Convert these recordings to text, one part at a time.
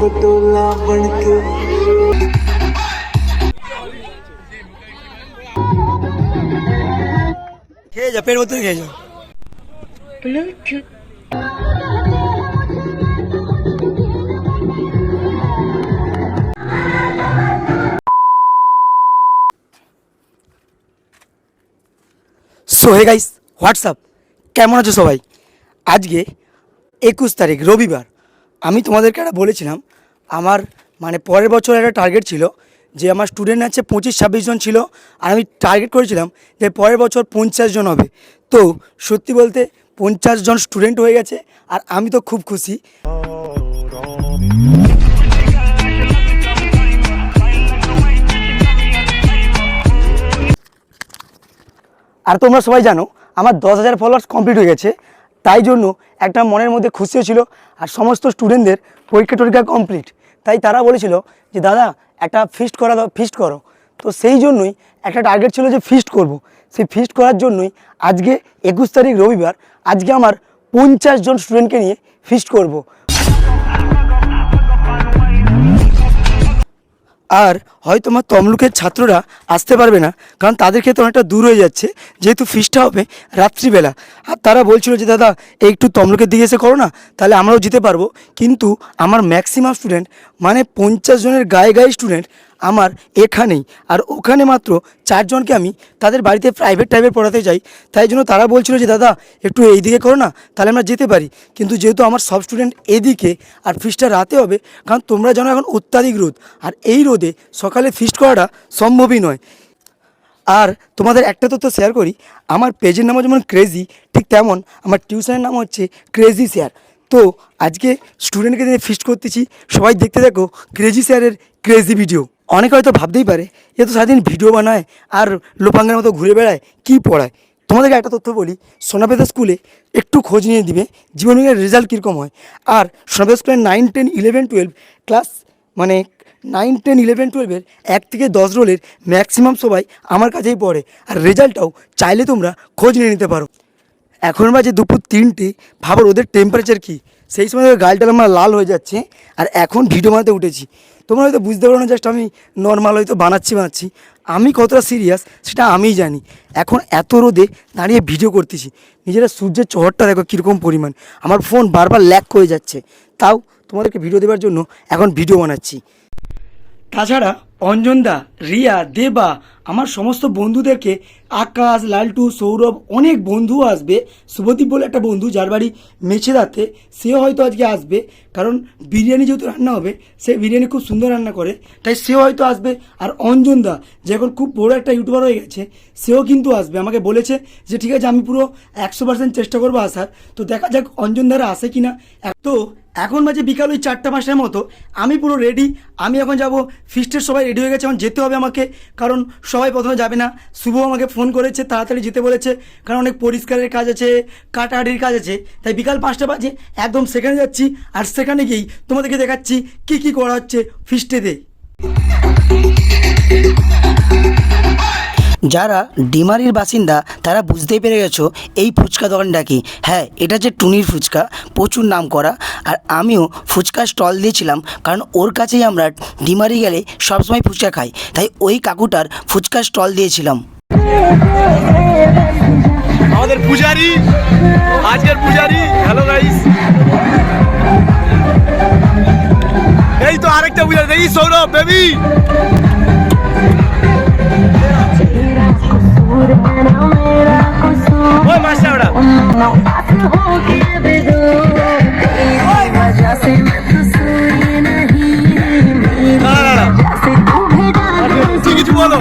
पटोला बनके খেয়ে যা পেট মতো খেয়ে যা Bluetooth. So hey guys WhatsApp কেমন আছো সবাই আজকে একুশ তারিখ রবিবার আমি তোমাদেরকে একটা বলেছিলাম আমার মানে পরের বছর একটা টার্গেট ছিল যে আমার স্টুডেন্ট আছে পঁচিশ, ছাব্বিশ জন ছিল আর আমি টার্গেট করেছিলাম যে পরের বছর পঞ্চাশ জন হবে। তো সত্যি বলতে পঞ্চাশ জন স্টুডেন্ট হয়ে গেছে আর আমি তো খুব খুশি। আর তোমরা সবাই জানো, আমার দশ হাজার ফলোয়ার্স কমপ্লিট হয়ে গেছে। তাই জন্য একটা মনের মধ্যে খুশিও ছিল আর সমস্ত স্টুডেন্টদের পরীক্ষা টরীক্ষা কমপ্লিট তাই তারা বলেছিল যে, দাদা, একটা ফিস্ট করা দাও ফিস্ট করো তো সেই জন্যই একটা টার্গেট ছিল যে ফিস্ট করব। সেই ফিস্ট করার জন্যই আজকে একুশ তারিখ রবিবার, আজকে আমার পঞ্চাশ জন স্টুডেন্টকে নিয়ে ফিস্ট করব। আর হয়তো আমার তমলুকের ছাত্ররা আসতে পারবে না, কারণ তাদের ক্ষেত্রে অনেকটা দূর হয়ে যাচ্ছে। যেহেতু ফিসটা হবে রাত্রিবেলা। আর তারা বলছিল যে, দাদা, একটু তমলুকের দিকে এসে করো না, তাহলে আমরাও যেতে পারব। কিন্তু আমার ম্যাক্সিমাম স্টুডেন্ট মানে পঞ্চাশ জনের গায়ে গায়ে স্টুডেন্ট আমার এখানেই। আর ওখানে মাত্র চারজনকে আমি তাদের বাড়িতে প্রাইভেট টাইপের পড়াতে যাই। তাই জন্য তারা বলছিল যে, দাদা, একটু এই দিকে করো না, তাহলে আমরা যেতে পারি। কিন্তু যেহেতু আমার সব স্টুডেন্ট এদিকে, আর ফিসটা রাতে হবে, কারণ তোমরা জানো এখন অত্যাধিক রোদ, আর এই রোদে সকালে ফিস্ট করাটা সম্ভবই নয়। আর তোমাদের একটা তথ্য শেয়ার করি, আমার পেজের নামও যেমন ক্রেজি ঠিক তেমন আমার টিউশনের নাম হচ্ছে ক্রেজি শেয়ার তো আজকে স্টুডেন্টকে দিয়ে ফিস্ট করতেছি, সবাই দেখতে দেখো ক্রেজি স্যারের ক্রেজি ভিডিও অনেকে হয়তো ভাবতেই পারে, এ তো সারাদিন ভিডিও বানায় আর লোপাঙ্গের মতো ঘুরে বেড়ায়, কী পড়ায়? তোমাদেরকে একটা তথ্য বলি সোনাপেদা স্কুলে একটু খোঁজ নিয়ে দিবে জীবনের রেজাল্ট কীরকম হয়। আর সোনাপেদা স্কুলের nine ten eleven twelve class মানে নাইন টেন ইলেভেন টুয়েলভের এক থেকে দশ রোলের ম্যাক্সিমাম সবাই আমার কাছেই পড়ে। আর রেজাল্টটাও চাইলে তোমরা খোঁজ নিয়ে নিতে পারো। এখন বাজে দুপুর তিনটে, ভাবো ওদের টেম্পারেচার কী? সেই সময় গালটা আমার লাল হয়ে যাচ্ছে, আর এখন ভিডিও বানাতে উঠেছি। তোমরা হয়তো বুঝতে পারো না জাস্ট আমি নর্মাল হয়তো বানাচ্ছি বানাচ্ছি। আমি কতটা সিরিয়াস সেটা আমিই জানি। এখন এত রোদে দাঁড়িয়ে ভিডিও করতেছি। নিজেরা সূর্যের চহরটা দেখো কীরকম পরিমাণ। আমার ফোন বারবার ল্যাক হয়ে যাচ্ছে। তাও তোমাদেরকে ভিডিও দেওয়ার জন্য এখন ভিডিও বানাচ্ছি। তাছাড়া অঞ্জনদা, রিয়া, দেবা আমার সমস্ত বন্ধুদেরকে আকাশ, লালটু, সৌরভ, অনেক বন্ধু আসবে শুভদীপ বলে একটা বন্ধু যার বাড়ি মেছেদাতে, সেও হয়তো আজকে আসবে, কারণ বিরিয়ানি যেহেতু রান্না হবে, সে বিরিয়ানি খুব সুন্দর রান্না করে, তাই সেও হয়তো আসবে, আর অঞ্জনদা যে এখন খুব বড় একটা ইউটিউবার হয়ে গেছে, সেও কিন্তু আসবে, আমাকে বলেছে যে ঠিক আছে, আমি পুরো একশো পার্সেন্ট চেষ্টা করব আসার, তো দেখা যাক অঞ্জন অঞ্জনদারা আসে কি না তো এখন বাজে বিকাল ওই চারটা পাঁচটার মতো, আমি পুরো রেডি আমি এখন যাব ফিস্টের সবাই রেডি হয়ে গেছে, এখন যেতে হবে আমাকে, কারণ সবাই প্রথমে যাবে না। শুভ আমাকে ফোন করেছে, তাড়াতাড়ি যেতে বলেছে, কারণ অনেক পরিষ্কারের কাজ আছে কাটাহাটির কাজ আছে। তাই বিকাল পাঁচটা বাজে, একদম সেখানে যাচ্ছি, আর সেখানে গিয়েই তোমাদেরকে দেখাচ্ছি কি কি করা হচ্ছে ফিস্টেতে যারা ডিমারির বাসিন্দা, তারা বুঝতেই পেরে গেছো এই ফুচকা দোকানটা কি। হ্যাঁ এটা যে টুনির ফুচকা, প্রচুর নাম করা। আর আমিও ফুচকা স্টল দিয়েছিলাম, কারণ ওর কাছেই আমরা ডিমারি গেলে সবসময় ফুচকা খাই। তাই ওই কাকুটার ফুচকা স্টল দিয়েছিলাম। আমাদের পূজারি, আজকের পূজারি হ্যালো গাইস এই তো আরেকটা পূজারি দেখি সৌরভ বেবি মাস্টার ওটা কিছু বলো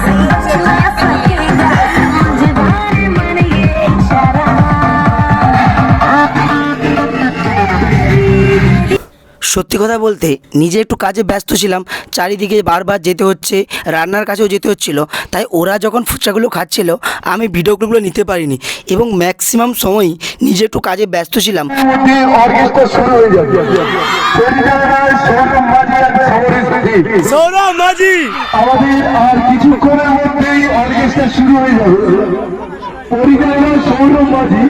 কিছু সত্যি কথা বলতে নিজে একটু কাজে ব্যস্ত ছিলাম চারিদিকে বারবার যেতে হচ্ছে রান্নার কাছেও যেতে হচ্ছিল তাই ওরা যখন ফুচকাগুলো খাচ্ছিল আমি ভিডিওগুলো নিতে পারিনি এবং ম্যাক্সিমাম সময়ই নিজে একটু কাজে ব্যস্ত ছিলাম। হয়ে আমাদের আর কিছুক্ষণের মধ্যেই অর্কেস্ট্রা শুরু হয়ে যাবে। পরিচালনা সৌরভ মাঝি।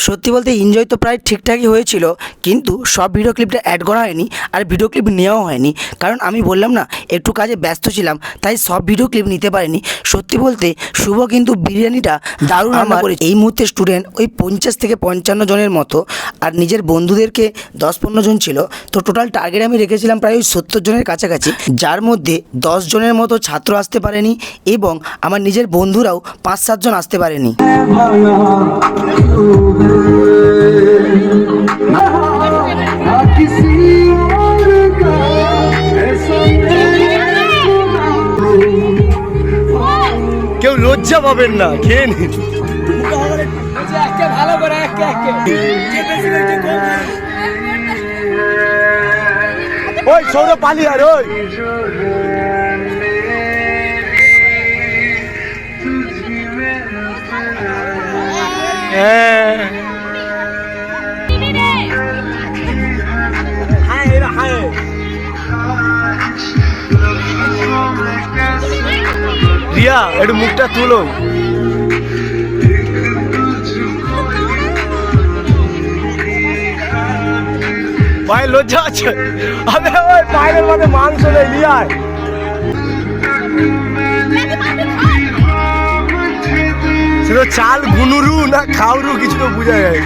সত্যি বলতে এনজয় তো প্রায় ঠিকঠাকই হয়েছিল কিন্তু সব ভিডিও ক্লিপটা অ্যাড করা হয়নি আর ভিডিও ক্লিপ নেওয়াও হয়নি কারণ আমি বললাম না একটু কাজে ব্যস্ত ছিলাম তাই সব ভিডিও ক্লিপ নিতে পারিনি সত্যি বলতে শুভ কিন্তু বিরিয়ানিটা দারুণ রান্না করে এই মুহূর্তে স্টুডেন্ট ওই পঞ্চাশ থেকে পঞ্চান্ন জনের মতো আর নিজের বন্ধুদেরকে দশ পনেরো জন ছিল তো টোটাল টার্গেট আমি রেখেছিলাম প্রায় ওই সত্তর জনের কাছাকাছি যার মধ্যে দশ জনের মতো ছাত্র আসতে পারেনি এবং আমার নিজের বন্ধুরাও পাঁচ সাতজন আসতে পারেনি কেউ লজ্জা পাবেন না খেয়ে নিন। ভালো করে ওই সৌরভ পালিয়ার ওই। হ্যাঁ একটু মুখটা তুলো। ভাই লজ্জা আছে। আরে ওই পায়ের মধ্যে মাংস নেই লিয়ায় সেটা চাল গুনুরু না খাউরু কিছু তো বোঝা যায়।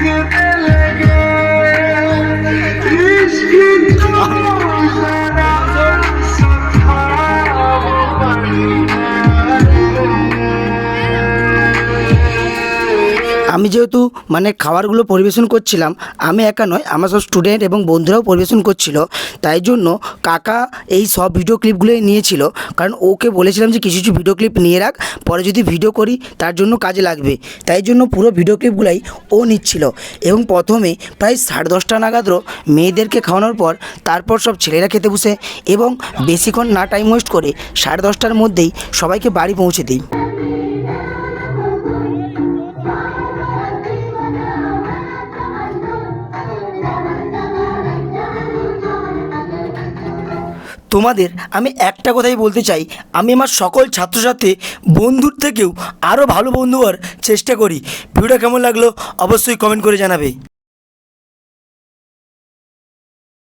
আমি যেহেতু মানে খাবারগুলো পরিবেশন করছিলাম, আমি একা নয়, আমার সব স্টুডেন্ট এবং বন্ধুরাও পরিবেশন করছিল। তাই জন্য কাকা এই সব ভিডিও ক্লিপগুলোই নিয়েছিল। কারণ ওকে বলেছিলাম যে কিছু কিছু ভিডিও ক্লিপ নিয়ে রাখ, পরে যদি ভিডিও করি, তার জন্য কাজে লাগবে। তাই জন্য পুরো ভিডিও ক্লিপগুলাই ও নিচ্ছিল। এবং প্রথমে প্রায় সাড়ে দশটা নাগাদও মেয়েদেরকে খাওয়ানোর পর, তারপর সব ছেলেরা খেতে বসে এবং বেশিক্ষণ না টাইম ওয়েস্ট করে, সাড়ে দশটার মধ্যেই সবাইকে বাড়ি পৌঁছে দিই। তোমাদের আমি একটা কথাই বলতে চাই। আমি আমার সকল ছাত্রছাত্রী, বন্ধুর থেকেও আরও ভালো বন্ধু হওয়ার চেষ্টা করি। ভিডিওটা কেমন লাগল অবশ্যই কমেন্ট করে জানাবে।